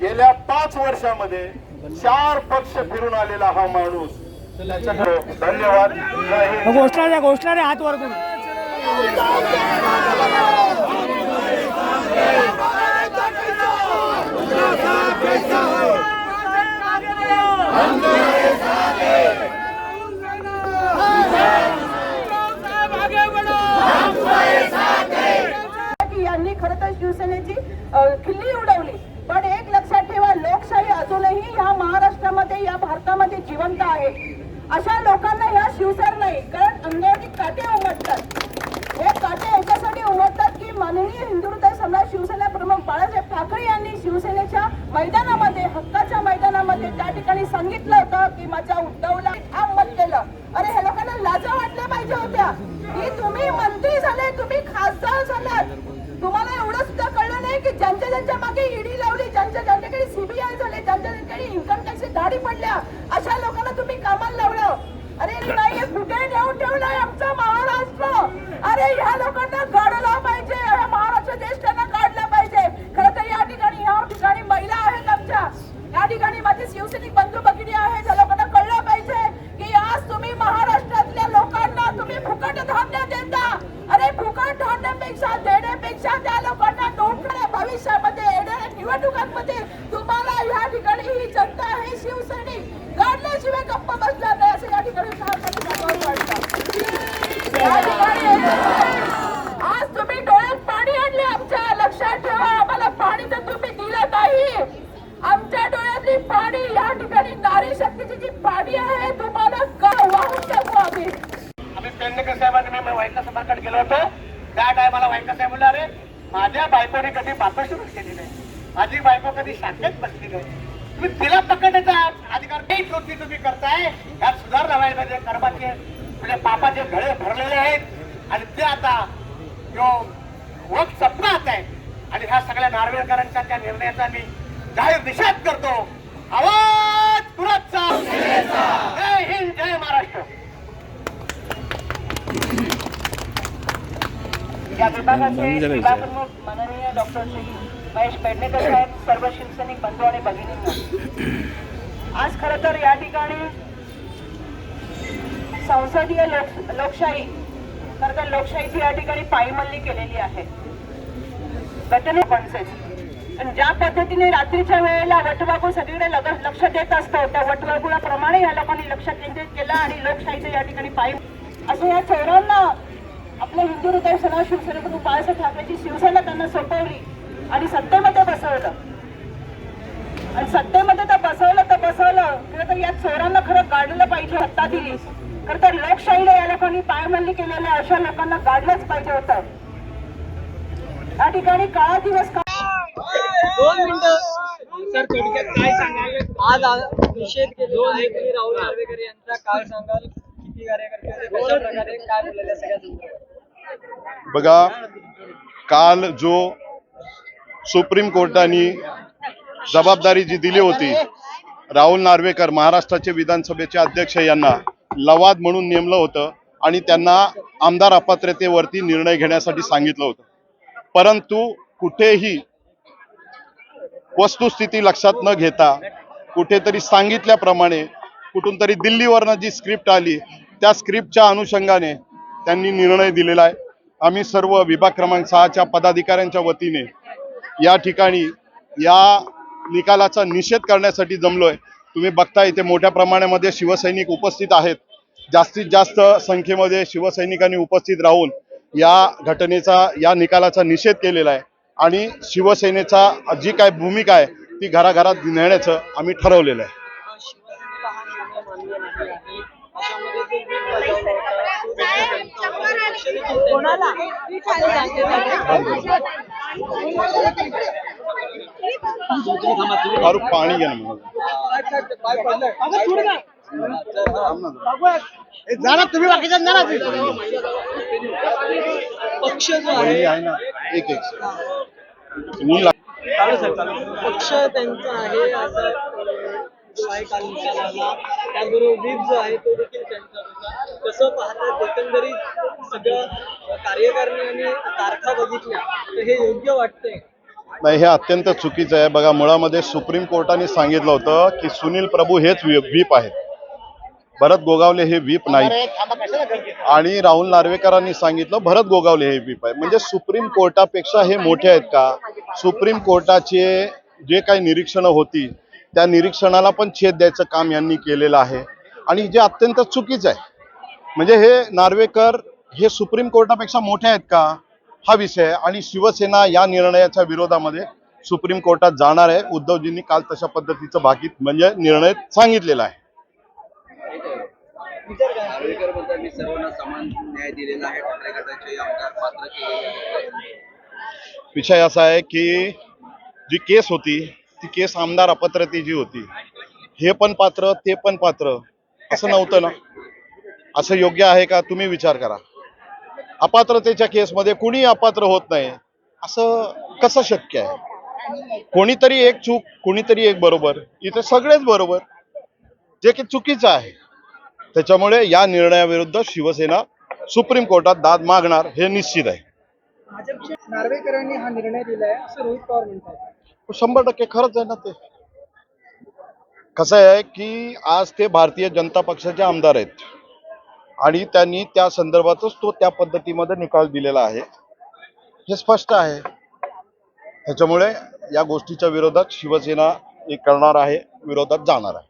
गेल्या पाच वर्षामध्ये चार पक्ष फिरून आलेला हा माणूस. धन्यवाद. घोषणा द्या घोषणा द्या हात वर करून की यांनी खरं तर शिवसेनेची अ, खिल्ली उडवली पण एक लक्षात ठेवा लोकशाही अजूनही या महाराष्ट्रामध्ये या भारतामध्ये जिवंत आहे अशा लोकांना ह्या शिवसेना नाही कारण अंगावरती काटे उमटतात हे काटे याच्यासाठी उमटतात की माननीय हिंदू हृदय सम्राट शिवसेना प्रमुख बाळासाहेब ठाकरे यांनी शिवसेनेच्या मैदानामध्ये हक्काच्या मैदानामध्ये त्या ठिकाणी सांगितलं होतं की माझ्या उद्धवला ठाम मत केलं अरे ह्या लोकांना लाजा वाटल्या पाहिजे होत्या की तुम्ही मंत्री झाले तुम्ही खासदार झालात तुम्हाला एवढं सुद्धा कळलं नाही की ज्यांच्या ज्यांच्या मागे ईडी लावली ज्यांच्या ज्यांच्याकडे सीबीआय झाले ज्यांच्या ज्यांच्याकडे इन्कम दाढी पडल्या अशा लोकांना तुम्ही कामाला लावलं. अरे नाही कुठे नेऊन ठेवलाय आमचा महाराष्ट्र? अरे ह्या लोकांना पाहिजे ह्या महाराष्ट्र देश त्यांना काढला पाहिजे खरं तर या ठिकाणी या ठिकाणी महिला आहेत आमच्या या ठिकाणी माझे शिवसैनिक बंधू भगिनी आहेत या लोकांना कळलं पाहिजे की आज तुम्ही महाराष्ट्रातल्या लोकांना तुम्ही फुकट धान्य देता अरे फुकट धान्यापेक्षा देण्यापेक्षा त्या लोकांना नोकऱ्या भविष्यामध्ये येणाऱ्या निवडणुकांमध्ये तुम्हाला या ठिकाणी ही जनता हे शिवसैनिक काढल्याशिवाय गप्प बसणार नाही असं या ठिकाणी ठामपणे सांगावं वाटतं या ठिकाणी आज तुम्ही डोळ्यात पाणी आणले आमच्या लक्षात ठेवा आम्हाला पाणी तर तुम्ही दिलं नाही आमच्या डोळ्यातली पाणी या ठिकाणी नारी शक्तीची जी पाणी आहे तुम्हाला का वाहून टाकू आम्ही आम्ही पेडणेकर साहेबांनी मी गेलो होतो. त्या टायमाला वाईका साहेब म्हणलं अरे माझ्या बायकोने कधी बापासूनच केली नाही. माझी बायको कधी शाखेत बसली नाही. तुम्ही तिला पकडण्याचा अधिकार काही कृती तुम्ही करताय. यात सुधारणा व्हायला पाहिजे. कर्माचे म्हणजे पापाचे घडे भरलेले आहेत. आणि ते आता जो वक्त सपनात आहे. आणि ह्या सगळ्या नार्वेकरांच्या त्या निर्णयाचा मी जाहीर निषेध करतो. आवाज पुरत या विभागाचे विभाग प्रमुख माननीय डॉक्टर श्री महेश पेडणेकर साहेब सर्व शिवसैनिक बंधू आणि भगिनींना. आज खर तर या ठिकाणी संसदीय लोक लोकशाही खर तर लोकशाहीची या ठिकाणी पायमल्ली केलेली आहे. घटने आणि ज्या पद्धतीने रात्रीच्या वेळेला वटवागू सगळीकडे लक्ष देत असतो त्या वटवागुळाप्रमाणे या लोकांनी लक्ष केंद्रित केलं आणि लोकशाहीचं या ठिकाणी पाय असं या चोरांना आपल्या हिंदू हृदय सेना शिवसेनेकडून बाळासाहेब ठाकरेची शिवसेना त्यांना सोपवली आणि सत्तेमध्ये बसवलं. आणि सत्तेमध्ये तर बसवलं तर बसवलं. खरं तर या चोरांना खरं गाडलं पाहिजे सत्ता दिली. खरं तर लोकशाहीला या लोकांनी पायमल्ली केलेल्या अशा लोकांना गाडलंच पाहिजे होतं. या ठिकाणी काळा दिवस का दोन मिनिटं. काय सांगाल? आज निषेध केलेला राहुल नार्वेकर यांचा काय सांगाल. किती कार्यकर्ते होते? कशा प्रकारे काय बोललेल्या सगळ्या बघा काल जो सुप्रीम कोर्टाने जबाबदारी जी दिली होती राहुल नार्वेकर महाराष्ट्राचे विधानसभेचे अध्यक्ष यांना लवाद म्हणून नेमलं होतं आणि त्यांना आमदार अपात्रतेवरती निर्णय घेण्यासाठी सांगितलं होतं. परंतु कुठेही वस्तुस्थिती लक्षात न घेता कुठेतरी सांगितल्याप्रमाणे कुठून तरी दिल्लीवरनं जी स्क्रिप्ट आली त्या स्क्रिप्टच्या अनुषंगाने त्यांनी निर्णय दिलेला आहे. आम्ही सर्व विभाग क्रमांक सहाच्या पदाधिकाऱ्यांच्या वतीने या ठिकाणी या निकालाचा निषेध करण्यासाठी जमलोय. तुम्ही बघता इथे मोठ्या प्रमाणामध्ये शिवसैनिक उपस्थित आहेत. जास्तीत जास्त संख्येमध्ये शिवसैनिकांनी उपस्थित राहून या घटनेचा या निकालाचा निषेध केलेला आहे. आणि शिवसेनेचा जी काय भूमिका आहे ती घराघरात नेण्याचं आम्ही ठरवलेलं आहे. पाणी घ्या ना मला. पक्ष जो आहे आहे ना एक एक. ऊन लाग- पक्ष त्यांचा आहे असं अं, काय काल निकाल आला त्याचबरोबर व्हीप जो आहे तो देखील त्यांचा होता. कसं पाहतात एकंदरीत सगळं आणि तारखा बघितल्या तर हे योग्य वाटतंय? नाही हे अत्यंत चुकीचं आहे. बघा मुळामध्ये सुप्रीम कोर्टाने सांगितलं होतं की सुनील प्रभू हेच व्हीप आहेत. भरत गोगावले हे व्हीप नाही. आणि राहुल नार्वेकरांनी सांगितलं भरत गोगावले हे व्हीप आहे. म्हणजे सुप्रीम कोर्टापेक्षा हे मोठे आहेत का? सुप्रीम कोर्टाचे जे काही निरीक्षणं होती त्या निरीक्षणाला पण छेद द्यायचं काम यांनी केलेलं आहे. आणि जे अत्यंत चुकीचं आहे. म्हणजे हे नार्वेकर हे सुप्रीम कोर्टापेक्षा मोठे आहेत का? हा विषय आणि शिवसेना या निर्णयाच्या विरोधामध्ये सुप्रीम कोर्टात जाणार आहे. उद्धवजींनी काल तशा पद्धतीचं बाकी म्हणजे निर्णय सांगितलेला आहे. विषय असा आहे की जी केस होती ती केस आमदार अपात्रतेची होती हे पण पात्र ते पण पात्र असं नव्हतं ना? असं योग्य आहे का? तुम्ही विचार करा. अपात्रतेच्या केसमध्ये कुणी अपात्र होत नाही. असं कसं शक्य आहे? कोणीतरी एक चूक कोणीतरी एक बरोबर इथे सगळेच बरोबर जे की चुकीचं आहे. त्याच्यामुळे या निर्णयाविरुद्ध शिवसेना सुप्रीम कोर्टात दाद मागणार हे निश्चित आहे. नार्वेकरांनी हा निर्णय दिलाय असं रोहित पवार म्हणतात. शंभर टक्के खरंच आहे ना ते. कसं आहे की आज ते भारतीय जनता पक्षाचे आमदार आहेत. आणि त्यांनी त्या संदर्भातच तो त्या पद्धतीमध्ये निकाल दिलेला आहे. हे स्पष्ट आहे. त्याच्यामुळे या गोष्टीच्या विरोधात शिवसेना हे करणार आहे विरोधात जाणार आहे.